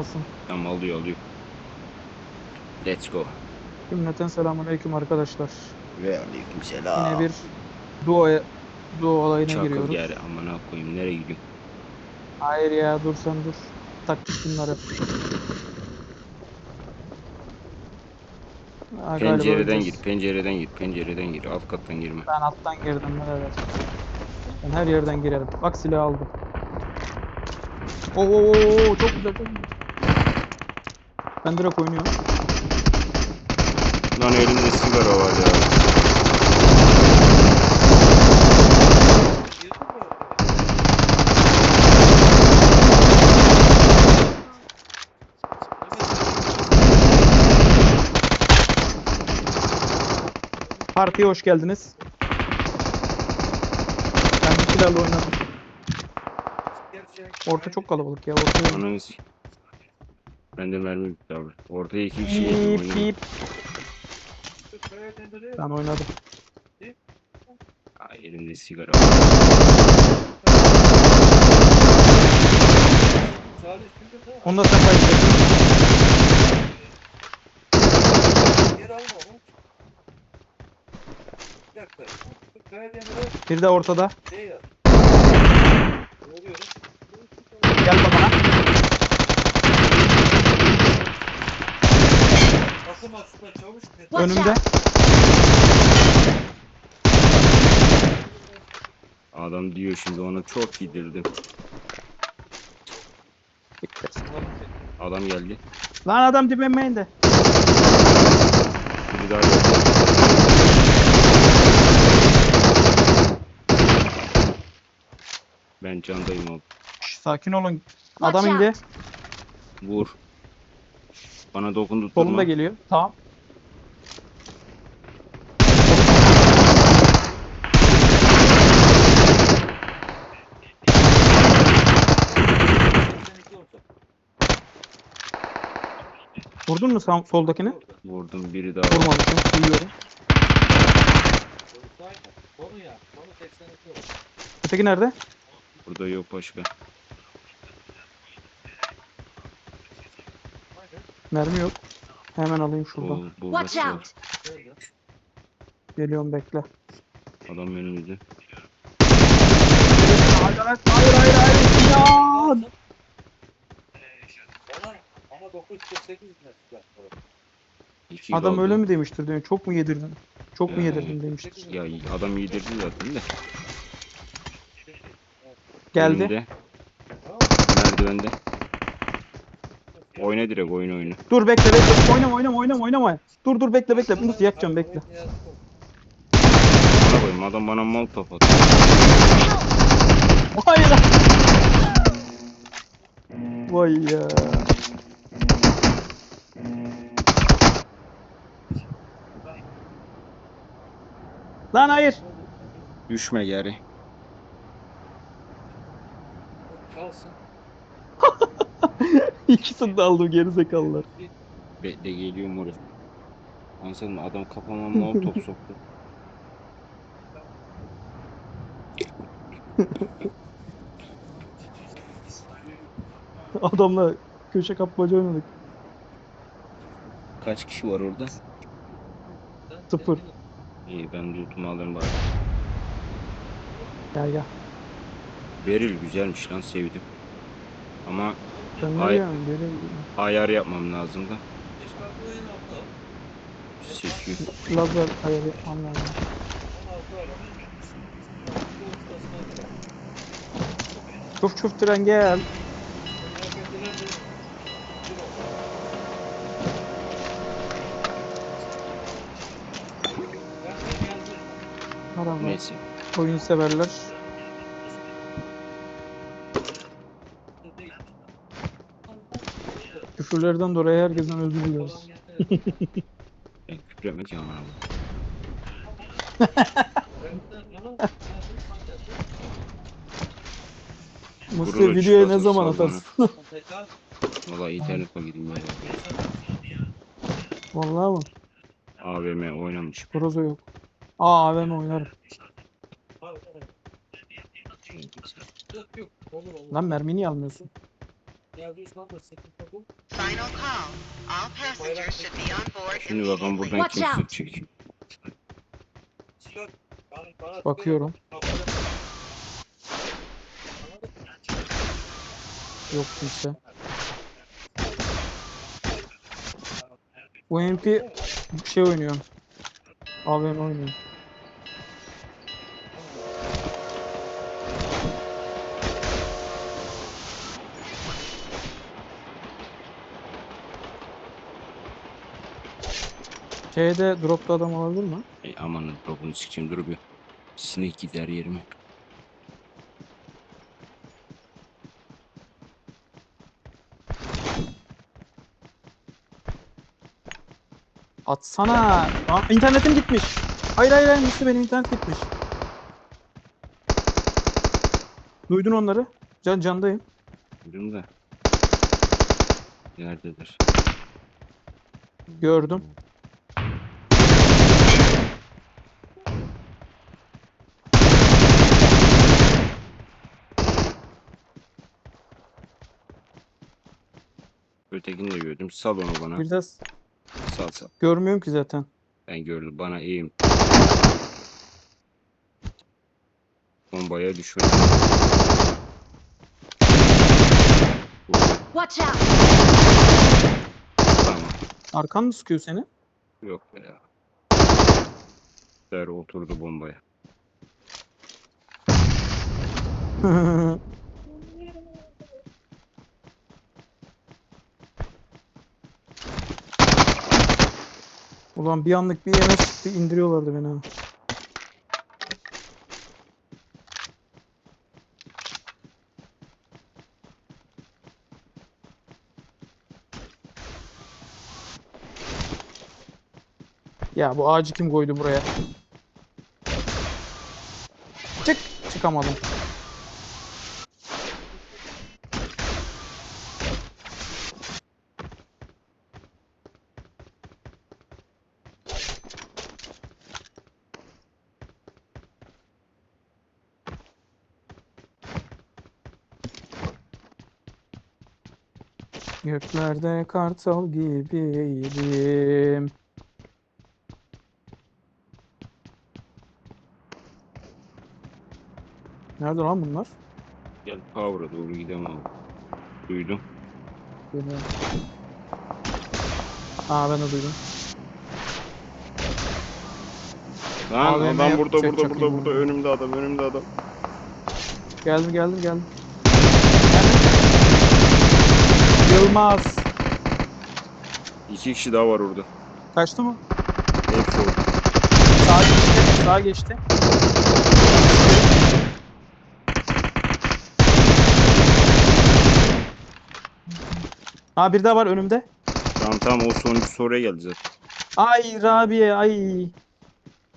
alsın. Tamam alıyor alıyor. Let's go. Cümleten selamünaleyküm arkadaşlar. Ve aleyküm selam. Yine bir duo duo olayına Çakıl giriyoruz. gel amına koyayım nereye gidiyorsun? Hayır ya dur sen dur. Taktik. Ha, galiba Pencereden gir, pencereden gir, pencereden gir. Alt kattan girme. Ben alttan girdim evet. Ben her yerden girerim. Bak silahı aldım. Oo, oo, çok güzel çok güzel. Ben direkt oynuyorum. Lan elimde sigara var ya. Partiye hoş geldiniz. Ben bu silahla oynadım. Orta çok kalabalık ya. Orta Ananı s- Ben de mermi bitti abi. Ortaya iki kişi yedim Pip oyunu. pip. Ben oynadım. Ay, elimde sigara var. Onu da sen kaybettin. Bir de ortada. Gel bana. Önümde. Adam diyor şimdi ona çok yedirdim. Adam geldi. Lan adam dibime indi. Biri daha geldi. Ben candayım abi. Şş, sakin olun. Watch Adam indi. Vur. Bana dokundu durma. da geliyor. Tamam. Vurdun mu sağ, soldakini? Vurdum biri daha var. Vurmamışım. Duyuyorum. Öteki nerede? Burada yok başka. Mermi yok. Hemen alayım şuradan. Bu, bu Watch out. Geliyorum bekle. Adam önümüzde. Hayır hayır hayır hayır. hayır. Ya! Ama 948 metre. İki Adam kaldı. öyle mi demiştir diyor. Çok mu yedirdin? Çok mu yedirdin demiştir. Ya adam yedirdi zaten de. Geldi. Önümde. Merdivende. Oyna direkt oyna oyna. Dur bekle bekle. Oynama oynama oynama oynama. Dur dur bekle bekle. Nasıl yakacağım bekle. Bana koyayım adam bana mal top attı. Hayır. Vay ya. Lan hayır. Düşme geri. Kalsın. İkisini de aldım gerizekalılar. Bekle geliyorum oraya. Anladın adam kafama mal top soktu. Adamla köşe kapmaca oynadık. Kaç kişi var orada? Sıfır. İyi ben lootumu alırım bari. Gel gel. Beril güzelmiş lan sevdim. Ama Sen Ay. nereye ayar yapmam lazım da. Lazer ayarı yapmam lazım. Çuf çuf tren gel. Merhaba. Neyse. Oyun severler. Küfürlerden dolayı herkesten özür diliyoruz. Ben küpremek ya aman Mustafa Gurur videoyu ne açıklasın, zaman atarsın? Valla internet paketimi ver. Vallahi mı? AVM oynamış. Grozo yok. Aa AVM oynarım. Lan mermi niye almıyorsun? Ya biz lan da sekiz dokuz. Final call. All passengers should be on board Şimdi bakalım buradan Watch kim out. sıkacak. Silah. Bana, bana Bakıyorum. Yok kimse. Bu MP şey oynuyor. AVM oynuyor. Şeyde dropta adam olabilir mi? Ey aman drop'unu sikeyim dur bir. Sinek gider yerime. Atsana. Aa, internetim gitmiş. Hayır hayır hayır Müslü benim internet gitmiş. Duydun onları? Can candayım. Duydum da. Nerededir? Gördüm. Ötekini de gördüm. Sal onu bana. Bir de s- Sal sal. görmüyorum ki zaten. Ben gördüm. Bana eğim. Bombaya düşürdüm. Watch out! Tamam. Arkan mı sıkıyor seni? Yok be ya. Der oturdu bombaya. Ulan bir anlık bir yere çıktı indiriyorlardı beni ha. Ya bu ağacı kim koydu buraya? Çık! Çıkamadım. Göklerde kartal gibiydim. Nerede lan bunlar? Gel Power'a doğru gidelim abi. Duydum. Bilmiyorum. Aa ben de duydum. Lan AVM adam burada burada çok burada iyi burada önümde adam önümde adam. Geldim geldim geldim. Yılmaz. İki kişi daha var orada. Kaçtı mı? Hepsi orada. Sağa geçti. Sağa geçti. Ha bir daha var önümde. Tamam tamam o sonuncu soruya geldi zaten. Ay Rabia ay.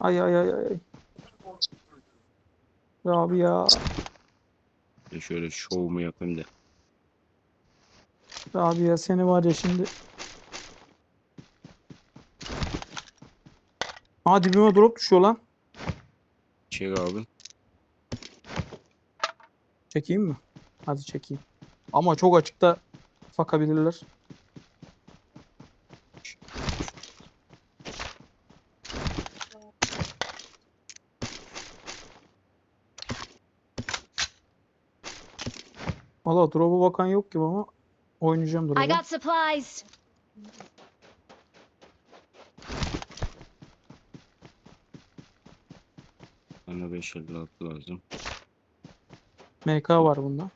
Ay ay ay ay. Rabia. Ben şöyle şovumu yapayım da. Rabia seni var ya şimdi. Aa dibime drop düşüyor lan. Çek abi. Çekeyim mi? Hadi çekeyim. Ama çok açıkta fakabilirler. Valla drop'a bakan yok gibi ama oynayacağım I drop'a. got supplies! Bana 556 lazım. MK var bunda.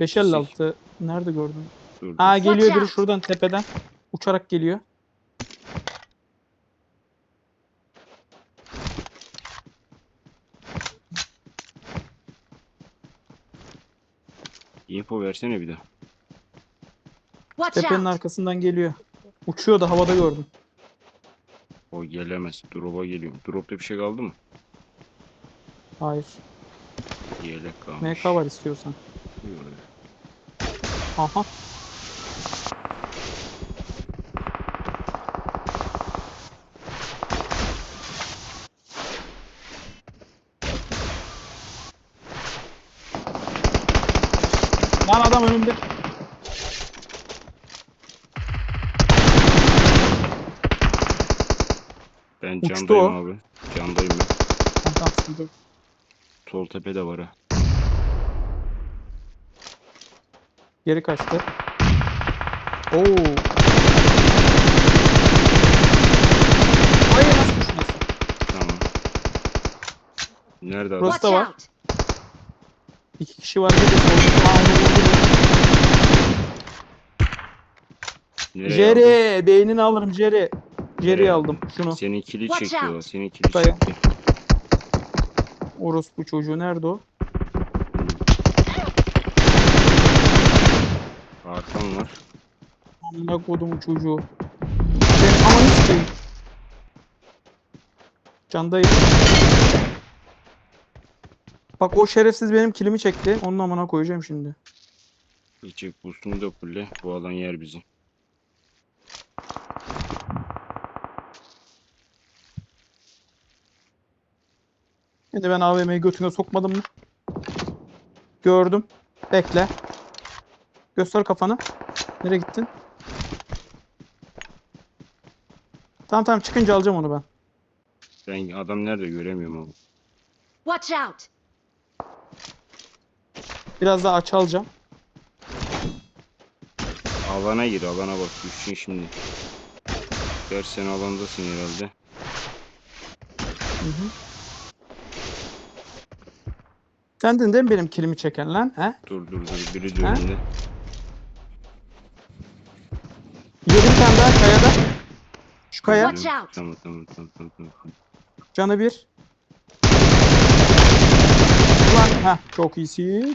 556 nerede gördün? Dur, Ha dur. geliyor biri şuradan tepeden. Uçarak geliyor. Info versene bir de. Watch Tepenin out! arkasından geliyor. Uçuyor da havada gördüm. O gelemez. Drop'a geliyor. Drop'ta bir şey kaldı mı? Hayır. Yelek kalmış. MK var istiyorsan. Yok. Aha. Lan adam önümde. Ben Uçtu o. abi. Candayım ben. Tamam tamam sıkıntı yok. Sol tepe de var ha. Geri kaçtı. Oo. Hayır nasıl düşmesin? Tamam. Nerede adam? Burası da var. İki kişi var. Bir de solda. Aa, onu vurdu. Nereye aldın? Jerry. Beynini alırım Jerry. Jerry'i Nereye aldım. Şunu. Senin kili Watch çekiyor. out. Senin kili Dayı. çekti. Orospu çocuğu nerede o? Arkan var. Amına kodumun çocuğu. Ben amanı sikeyim. Candayım. Bak o şerefsiz benim kilimi çekti. Onun amına koyacağım şimdi. İçecek boostunu da fulle. Bu alan yer bizi. Şimdi ben AVM'yi götüne sokmadım mı? Gördüm. Bekle. Göster kafanı. Nereye gittin? Tamam tamam çıkınca alacağım onu ben. Ben adam nerede göremiyorum abi. Watch out! Biraz daha aç alacağım. Alana gir alana bak düştün şimdi. Dersen alandasın herhalde. Hı hı. Sendin değil mi benim kilimi çeken lan? He? Dur dur dur biri Ha? Yedi bir tane daha kayada. Şu kaya. Watch out. Tamam tamam tamam tamam. tamam. Canı bir. Ulan heh çok iyisin.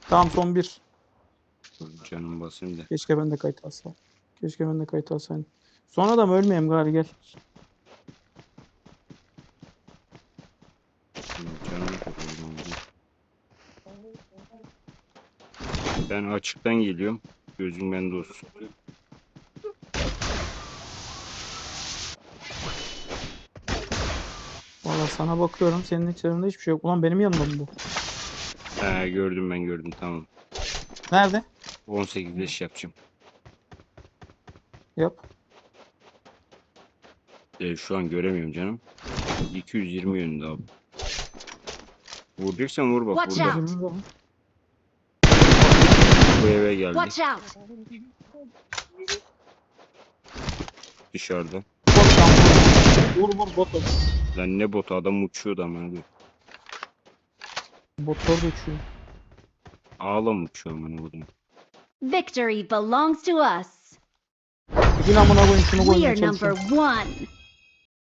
Tamam son bir. Dur, Canım basayım da. Keşke ben de kayıt alsam. Keşke ben de kayıt alsaydım. Sonra da mı ölmeyeyim gari gel. Şimdi Canım kapalı. Ben açıktan geliyorum. Gözüm bende olsun. Valla sana bakıyorum senin içlerinde hiçbir şey yok. Ulan benim yanımda mı bu? He gördüm ben gördüm tamam. Nerede? 18 leş yapacağım. Yap. Ee, şu an göremiyorum canım. 220 yönünde abi. Vuracaksan vur bak Watch burada. out. Bu eve geldi Watch out! dışarıda. Bot lan. Vur vur bot. Lan ne botu adam uçuyordu ama hadi. Botlar da uçuyor. Ağla mı uçuyor amına kodum. Victory belongs to us. Gidin amına koyun şunu We are number one.